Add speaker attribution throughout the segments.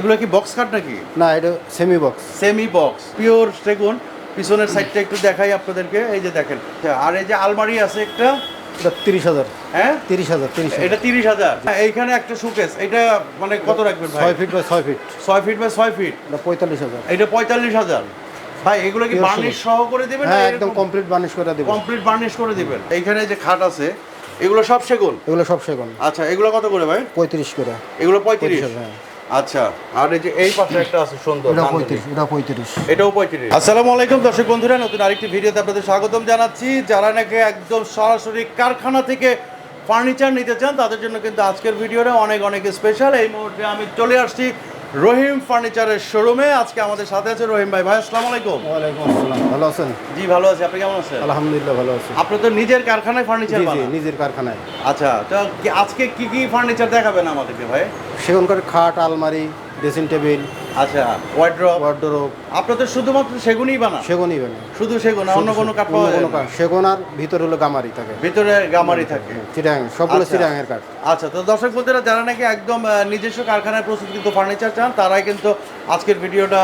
Speaker 1: এগুলো কি box cut নাকি?
Speaker 2: না এটা semi box
Speaker 1: semi box pure সেগুন। পিছনের সাইডটা একটু দেখাই আপনাদেরকে। এই যে দেখেন আর এই যে আলমারি আছে একটা?
Speaker 2: তিরিশ হাজার।
Speaker 1: হ্যাঁ?
Speaker 2: তিরিশ হাজার তিরিশ
Speaker 1: এটা তিরিশ হাজার। এইখানে একটা শোকেস এটা মানে কত রাখবেন
Speaker 2: ছয় ফিট বাই ছয় ফিট
Speaker 1: ছয় ফিট বাই ছয় ফিট
Speaker 2: পঁয়তাল্লিশ হাজার।
Speaker 1: এটা পঁয়তাল্লিশ হাজার। ভাই এগুলো কি বার্নিশ সহ করে দিবেন
Speaker 2: হ্যাঁ একদম কমপ্লিট বার্নিশ করে দেবো
Speaker 1: কমপ্লিট বার্নিশ করে দিবেন। এইখানে যে খাট আছে এগুলো সব সেগুন?
Speaker 2: এগুলো সব সেগুন।
Speaker 1: আচ্ছা এগুলো কত করে ভাই?
Speaker 2: পঁয়ত্রিশ করে।
Speaker 1: এগুলো পঁয়ত্রিশ?
Speaker 2: হ্যাঁ।
Speaker 1: আচ্ছা আর এই যে এই পাশে একটা আছে সুন্দর
Speaker 2: এটা এটা
Speaker 1: এটাও আসসালামু আলাইকুম দর্শক বন্ধুরা নতুন আরেকটি ভিডিওতে আপনাদের স্বাগতম জানাচ্ছি। যারা নাকি একদম সরাসরি কারখানা থেকে ফার্নিচার নিতে চান তাদের জন্য কিন্তু আজকের ভিডিওটা অনেক অনেক স্পেশাল এই মুহূর্তে আমি চলে আসছি রহিম ফার্নিচারের শোরুমে আজকে আমাদের সাথে আছে রহিম ভাই। ভাই আসসালামু আলাইকুম।
Speaker 2: ওয়ালাইকুম আসসালাম। ভালো আছেন?
Speaker 1: জি ভালো আছি। আপনি কেমন আছেন?
Speaker 2: আলহামদুলিল্লাহ ভালো আছি।
Speaker 1: আপনি তো নিজের কারখানায় ফার্নিচার বানান?
Speaker 2: নিজের কারখানায়।
Speaker 1: আচ্ছা তো আজকে কি কি ফার্নিচার দেখাবেন আমাদেরকে ভাই?
Speaker 2: সেখানকার খাট আলমারি ড্রেসিং টেবিল
Speaker 1: আচ্ছা ওয়ার্ড্রপ
Speaker 2: ওয়ার্ডরোব
Speaker 1: আপনি তো শুধুমাত্র সেগুনই বানান?
Speaker 2: সেগুনই বানে
Speaker 1: শুধু সেগুন অন্য কোনো কাঠ পাওয়া যায় না?
Speaker 2: সেগুন আর ভিতরে হলো গামারি থাকে।
Speaker 1: ভিতরে গামারি থাকে।
Speaker 2: চিটাং সবগুলো
Speaker 1: আচ্ছা।
Speaker 2: চিটাঙের কাঠ।
Speaker 1: আচ্ছা তো দর্শক বন্ধুরা যারা নাকি একদম নিজস্ব কারখানায় প্রস্তুতকৃত ফার্নিচার চান তারাই কিন্তু আজকের ভিডিওটা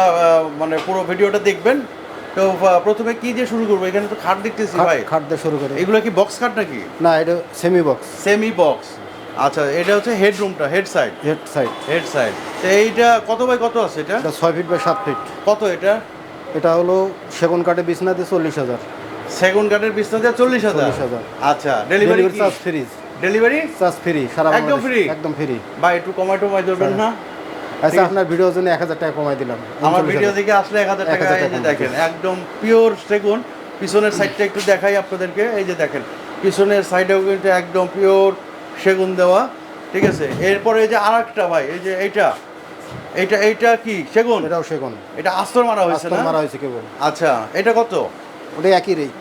Speaker 1: মানে পুরো ভিডিওটা দেখবেন। তো প্রথমে কি দিয়ে শুরু করব? এখানে তো খাট দেখতেছি ভাই।
Speaker 2: খাট দিয়ে শুরু করে।
Speaker 1: এগুলো কি বক্স খাট নাকি?
Speaker 2: না এটা সেমি বক্স
Speaker 1: সেমি বক্স আচ্ছা এটা হচ্ছে হেড রুমটা head side
Speaker 2: head side
Speaker 1: head side তো এইটা কত বাই কত আছে এটা?
Speaker 2: এটা ছয় ফিট বাই সাত ফিট
Speaker 1: কত এটা?
Speaker 2: এটা হলো সেগুন কাঠে বিছনা দিয়ে চল্লিশ হাজার।
Speaker 1: সেগুন কাঠের বিছনা দিয়ে চল্লিশ হাজার?
Speaker 2: 40,000
Speaker 1: আচ্ছা delivery
Speaker 2: charge free
Speaker 1: delivery
Speaker 2: charge free সারা
Speaker 1: একদম free?
Speaker 2: একদম ফ্রি
Speaker 1: বা একটু কমাই টমাই ধরবেন না?
Speaker 2: আচ্ছা আপনার ভিডিওর জন্য এক হাজার টাকা কমাই দিলাম।
Speaker 1: আমার ভিডিও দেখে আসলে এক হাজার টাকা
Speaker 2: 1000 টাকা
Speaker 1: দেখেন একদম পিওর সেগুন। পিছনের সাইডটা একটু দেখাই আপনাদেরকে। এই যে দেখেন পিছনের সাইডেও কিন্তু একদম পিওর সেগুন দেওয়া ঠিক আছে? এরপরে এই যে আর একটা ভাই এই যে এইটা এইটা এইটা কি? সেগুন?
Speaker 2: এটাও সেগুন।
Speaker 1: এটা আস্তর মারা হয়েছে
Speaker 2: আস্তর
Speaker 1: না?
Speaker 2: মারা হয়েছে কেবল।
Speaker 1: আচ্ছা এটা কত?
Speaker 2: ওটা একই রেট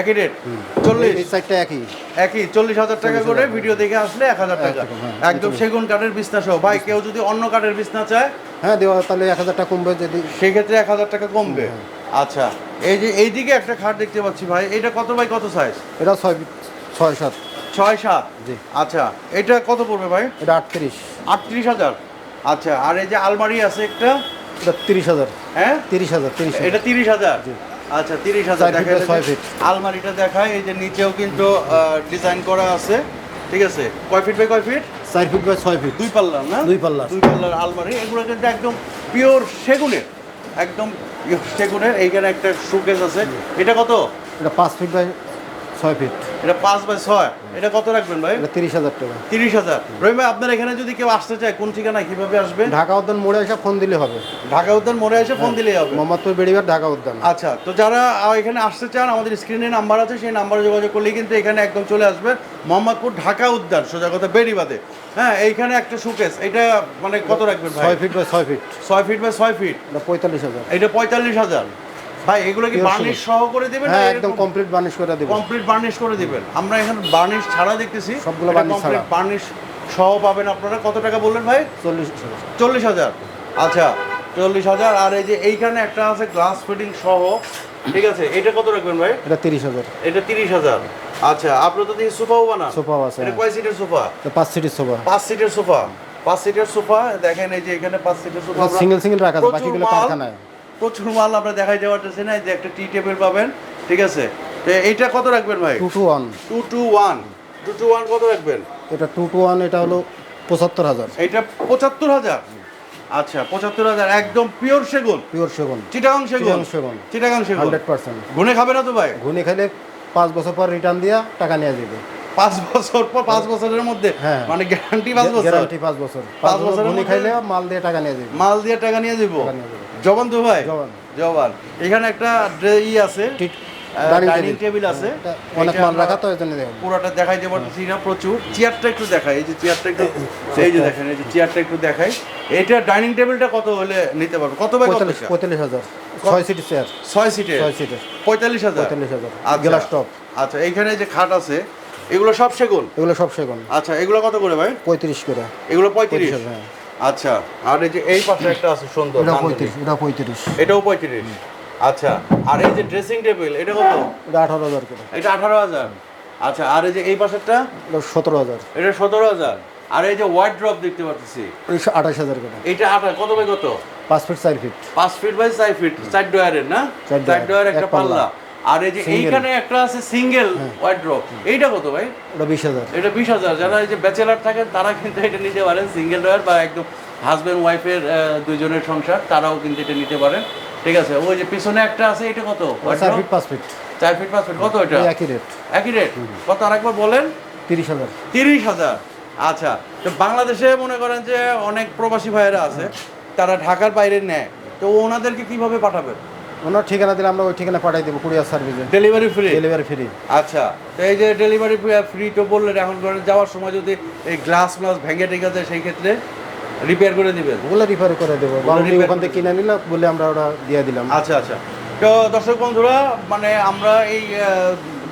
Speaker 1: একই রেট চল্লিশ?
Speaker 2: এই সাইডটা একই।
Speaker 1: একই চল্লিশ হাজার টাকা করে ভিডিও দেখে আসলে এক হাজার টাকা।
Speaker 2: একদম, হ্যাঁ,
Speaker 1: সেগুন কাঠের বিছনা সহ। ভাই কেউ যদি অন্য কাঠের বিছনা চায়?
Speaker 2: হ্যাঁ দেওয়া তাহলে এক হাজার টাকা কমবে যদি।
Speaker 1: সেক্ষেত্রে এক হাজার টাকা কমবে। আচ্ছা এই যে এইদিকে একটা খাট দেখতে পাচ্ছি ভাই এটা কত বাই কত সাইজ
Speaker 2: এটা ছয় ছয় সাত।
Speaker 1: ছয় সাত?
Speaker 2: জি।
Speaker 1: আচ্ছা এটা কত পড়বে ভাই?
Speaker 2: এটা আটত্রিশ।
Speaker 1: আটত্রিশ হাজার। আচ্ছা আর এই যে আলমারি আছে একটা?
Speaker 2: এটা তিরিশ হাজার।
Speaker 1: হ্যাঁ?
Speaker 2: তিরিশ হাজার তিরিশ
Speaker 1: এটা তিরিশ হাজার?
Speaker 2: জি।
Speaker 1: আচ্ছা তিরিশ হাজার দেখা। আলমারিটা দেখায় এই যে নিচেও কিন্তু ডিজাইন করা আছে। ঠিক আছে? কয় ফিট বাই কয় ফিট?
Speaker 2: চার ফিট বাই ছয় ফিট।
Speaker 1: দুই পাল্লার না?
Speaker 2: দুই পাল্লার।
Speaker 1: দুই পাল্লার আলমারি। এগুলো কিন্তু একদম পিওর সেগুনের। একদম সেগুনের। এইখানে একটা শোকেস আছে। এটা কত?
Speaker 2: এটা পাঁচ ফিট বাই ছয় ফিট।
Speaker 1: এটা পাঁচ বাই ছয়। এটা কত রাখবেন ভাই?
Speaker 2: এটা তিরিশ হাজার টাকা।
Speaker 1: তিরিশ হাজার। রহিম ভাই আপনার এখানে যদি কেউ আসতে চায় কোন ঠিকানায় কীভাবে আসবে?
Speaker 2: ঢাকা উদ্যান মোড়ে এসে ফোন দিলে হবে।
Speaker 1: ঢাকা উদ্যান মোড়ে এসে ফোন দিলেই হবে।
Speaker 2: মোহাম্মদপুর বেড়িবার ঢাকা উদ্যান।
Speaker 1: আচ্ছা তো যারা এখানে আসতে চান আমাদের স্ক্রিনে নাম্বার আছে সেই নাম্বারে যোগাযোগ করলেই কিন্তু এখানে একদম চলে আসবে। মোহাম্মদপুর ঢাকা উদ্যান সোজা কথা বেড়িবাদে হ্যাঁ এইখানে একটা শোকেস এটা মানে কত রাখবেন ভাই?
Speaker 2: ছয় ফিট বাই ছয় ফিট
Speaker 1: ছয় ফিট বাই ছয় ফিট
Speaker 2: পঁয়তাল্লিশ হাজার।
Speaker 1: এটা পঁয়তাল্লিশ হাজার। ভাই এগুলো কি বার্নিশ সহ করে দেবেন
Speaker 2: হ্যাঁ একদম কমপ্লিট বার্নিশ করে দেবো
Speaker 1: কমপ্লিট বার্নিশ করে দিবেন। আমরা এখানে বার্নিশ ছাড়া দেখতেছি।
Speaker 2: সবগুলো varnish ছাড়া।
Speaker 1: বার্নিশ সহ পাবেন আপনারা। কত টাকা বললেন ভাই?
Speaker 2: চল্লিশ
Speaker 1: চল্লিশ হাজার। আচ্ছা চল্লিশ হাজার। আর এই যে এইখানে একটা আছে গ্লাস ফিটিং সহ। ঠিক আছে এটা কত রাখবেন ভাই?
Speaker 2: এটা তিরিশ হাজার।
Speaker 1: এটা তিরিশ হাজার। আচ্ছা আপনি তো দেখি সোফাও বানান
Speaker 2: সোফাও আছে
Speaker 1: এটা কয় সিটের সোফা?
Speaker 2: পাঁচ সিটের সোফা।
Speaker 1: পাঁচ সিটের সোফা। পাঁচ সিটের সোফা। দেখেন এই যে এখানে পাঁচ সিটের সোফা।
Speaker 2: সিঙ্গেল সিঙ্গেল রাখা আছে বাকিগুলো কারখানায়।
Speaker 1: প্রচুর মাল আমরা দেখাই চাচ্ছি না যে একটা টি টেবিল পাবেন ঠিক আছে? তো এইটা কত রাখবেন ভাই?
Speaker 2: Two two one
Speaker 1: two two one two two one কত রাখবেন?
Speaker 2: এটা টু টু ওয়ান এটা হলো পঁচাত্তর হাজার।
Speaker 1: এইটা পঁচাত্তর হাজার? আচ্ছা পঁচাত্তর হাজার একদম পিওর সেগুন।
Speaker 2: পিওর সেগুন।
Speaker 1: চিটাগাং সেগুন।
Speaker 2: সেগুন।
Speaker 1: চিটাগাং সেগুন।
Speaker 2: হান্ড্রেড পার্সেন্ট
Speaker 1: গুনে খাবে না তো ভাই?
Speaker 2: ঘুনি খাইলে পাঁচ বছর পর রিটার্ন দিয়া টাকা নিয়ে যাবে
Speaker 1: পাঁচ বছর পর পাঁচ বছরের মধ্যে
Speaker 2: হ্যাঁ।
Speaker 1: মানে গ্যারান্টি পাঁচ বছর।
Speaker 2: গ্যারান্টি পাঁচ বছর।
Speaker 1: পাঁচ
Speaker 2: বছর
Speaker 1: মধ্যে-
Speaker 2: খাইলে মাল দিয়ে টাকা নিয়ে যাবে
Speaker 1: মাল দিয়ে টাকা নিয়ে যাব। জবান তো ভাই?
Speaker 2: জবান।
Speaker 1: এখানে একটা ই আছে ডাইনিং টেবিল। আছে।
Speaker 2: অনেক মাল রাখা তো এই জন্য দেখুন
Speaker 1: পুরোটা দেখাই দেবো না প্রচুর। চেয়ারটা একটু দেখাই এই যে চেয়ারটা একটু এই যে দেখেন এই যে চেয়ারটা একটু দেখাই। এটা ডাইনিং টেবিলটা কত হলে নিতে পারবে? কত বাই কত
Speaker 2: পঁয়তাল্লিশ হাজার। ছয় সিটের চেয়ার।
Speaker 1: ছয় সিটের?
Speaker 2: ছয় সিটের।
Speaker 1: পঁয়তাল্লিশ হাজার?
Speaker 2: পঁয়তাল্লিশ হাজার।
Speaker 1: আচ্ছা।
Speaker 2: Glass top.
Speaker 1: আচ্ছা এইখানে যে খাট আছে এগুলো সব সেগুন?
Speaker 2: এগুলো সব সেগুন।
Speaker 1: আচ্ছা এগুলো কত করে ভাই?
Speaker 2: পঁয়ত্রিশ করে।
Speaker 1: এগুলো পঁয়ত্রিশ?
Speaker 2: হ্যাঁ।
Speaker 1: আচ্ছা আর এই যে এই পাশে একটা আছে সুন্দর
Speaker 2: এটা। পঁয়ত্রিশ এটা পঁয়ত্রিশ।
Speaker 1: এটাও পঁয়ত্রিশ? আচ্ছা আর এই যে ড্রেসিং টেবিল এটা কত?
Speaker 2: এটা আঠারো হাজার করে।
Speaker 1: এটা আঠারো হাজার? আচ্ছা আর এই যে এই পাশেরটা?
Speaker 2: সতেরো হাজার।
Speaker 1: এটা সতেরো হাজার। আর এই যে হোয়াইট ড্রপ দেখতে পাচ্ছি।
Speaker 2: আঠাশ হাজার করে।
Speaker 1: এটা আটা কত বাই কত?
Speaker 2: পাঁচ ফিট চার ফিট
Speaker 1: পাঁচ ফিট বাই চার ফিট চার ডয়ারের না?
Speaker 2: চার ডয়ার
Speaker 1: একটা
Speaker 2: পাল্লা।
Speaker 1: আর এই যে এইখানে একটা আছে সিঙ্গেল হোয়াইট ড্রপ এইটা কত ভাই?
Speaker 2: ওটা বিশ হাজার।
Speaker 1: এটা বিশ হাজার। যারা এই যে ব্যাচেলার থাকেন তারা কিন্তু এটা নিতে পারেন সিঙ্গেল ডয়ার বা একদম হাজব্যান্ড ওয়াইফের দুইজনের সংসার তারাও কিন্তু এটা নিতে পারেন। ঠিক আছে ওই যে পিছনে একটা আছে এটা কত?
Speaker 2: চার ফিট পাঁচ ফিট
Speaker 1: চার ফিট পাঁচ ফিট কত এটা?
Speaker 2: একই রেট
Speaker 1: একই রেট কত? আরেকবার বলেন।
Speaker 2: তিরিশ হাজার।
Speaker 1: তিরিশ হাজার। আচ্ছা তো বাংলাদেশে মনে করেন যে অনেক প্রবাসী ভাইয়েরা আছে তারা ঢাকার বাইরে নেয়। তো ওনাদেরকে কীভাবে পাঠাবেন?
Speaker 2: ওনার ঠিকানা দিলে আমরা ওই ঠিকানা পাঠাই দেবো কুরিয়ার সার্ভিসে।
Speaker 1: ডেলিভারি ফ্রি
Speaker 2: ডেলিভারি ফ্রি
Speaker 1: আচ্ছা তো এই যে ডেলিভারি ফ্রি তো বললেন এখন করেন যাওয়ার সময় যদি এই গ্লাস গ্লাস ভেঙে টেকে যায় সেই ক্ষেত্রে রিপেয়ার করে দিবেন?
Speaker 2: ওগুলো রিপেয়ার করে দেবো। ওখান থেকে কিনে নিলে বলে আমরা ওটা দিয়ে দিলাম।
Speaker 1: আচ্ছা আচ্ছা। তো দর্শক বন্ধুরা মানে আমরা এই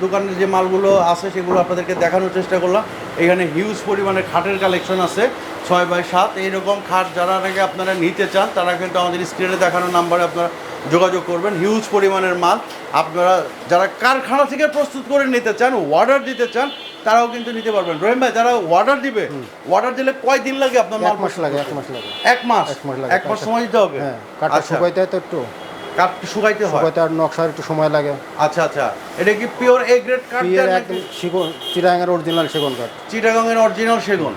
Speaker 1: দোকানের যে মালগুলো আছে সেগুলো আপনাদেরকে দেখানোর চেষ্টা করলাম। এখানে হিউজ পরিমাণে খাটের কালেকশন আছে ছয় বাই সাত। এইরকম খাট যারা নাকি আপনারা নিতে চান তারা কিন্তু আমাদের স্ক্রিনে দেখানো নাম্বারে আপনারা যোগাযোগ করবেন হিউজ পরিমাণের মাল। আপনারা যারা কারখানা থেকে প্রস্তুত করে নিতে চান অর্ডার দিতে চান তারাও কিন্তু নিতে পারবেন। রহিম ভাই যারা অর্ডার দিবে অর্ডার দিলে কয় দিন লাগে আপনার মাল
Speaker 2: মাস লাগে এক মাস লাগে।
Speaker 1: এক মাস?
Speaker 2: এক মাস লাগে।
Speaker 1: এক মাস সময় দিতে হবে?
Speaker 2: হ্যাঁ কাঠটা
Speaker 1: আচ্ছা।
Speaker 2: শুকাইতে তো একটু।
Speaker 1: কাঠ শুকাইতে হয়?
Speaker 2: শুকাইতে আর নকশার একটু সময় লাগে।
Speaker 1: আচ্ছা আচ্ছা। এটা কি পিওর এ গ্রেড কাঠ
Speaker 2: পিয়ের একদম চিরাঙ্গের অরিজিনাল সেগুন কাঠ।
Speaker 1: চিটাগংয়ের অরিজিনাল সেগুন।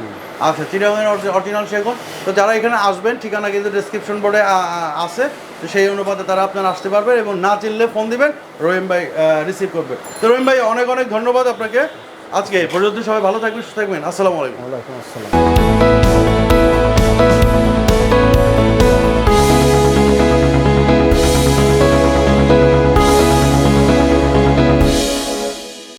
Speaker 1: আচ্ছা চিটাগংয়ের অরিজিনাল সেগুন। তো যারা এখানে আসবেন ঠিকানা কিন্তু ডিসক্রিপশন বোর্ডে আছে। তো সেই অনুপাতে তারা আপনারা আসতে পারবেন এবং না চিনলে ফোন দিবেন, রহিম ভাই রিসিভ করবে। তো রহিম ভাই, অনেক অনেক ধন্যবাদ আপনাকে। আজকে পর্যন্ত সবাই ভালো থাকবেন, সুস্থ থাকবেন। আসসালামু আলাইকুম।
Speaker 2: ওয়ালাইকুম আসসালাম।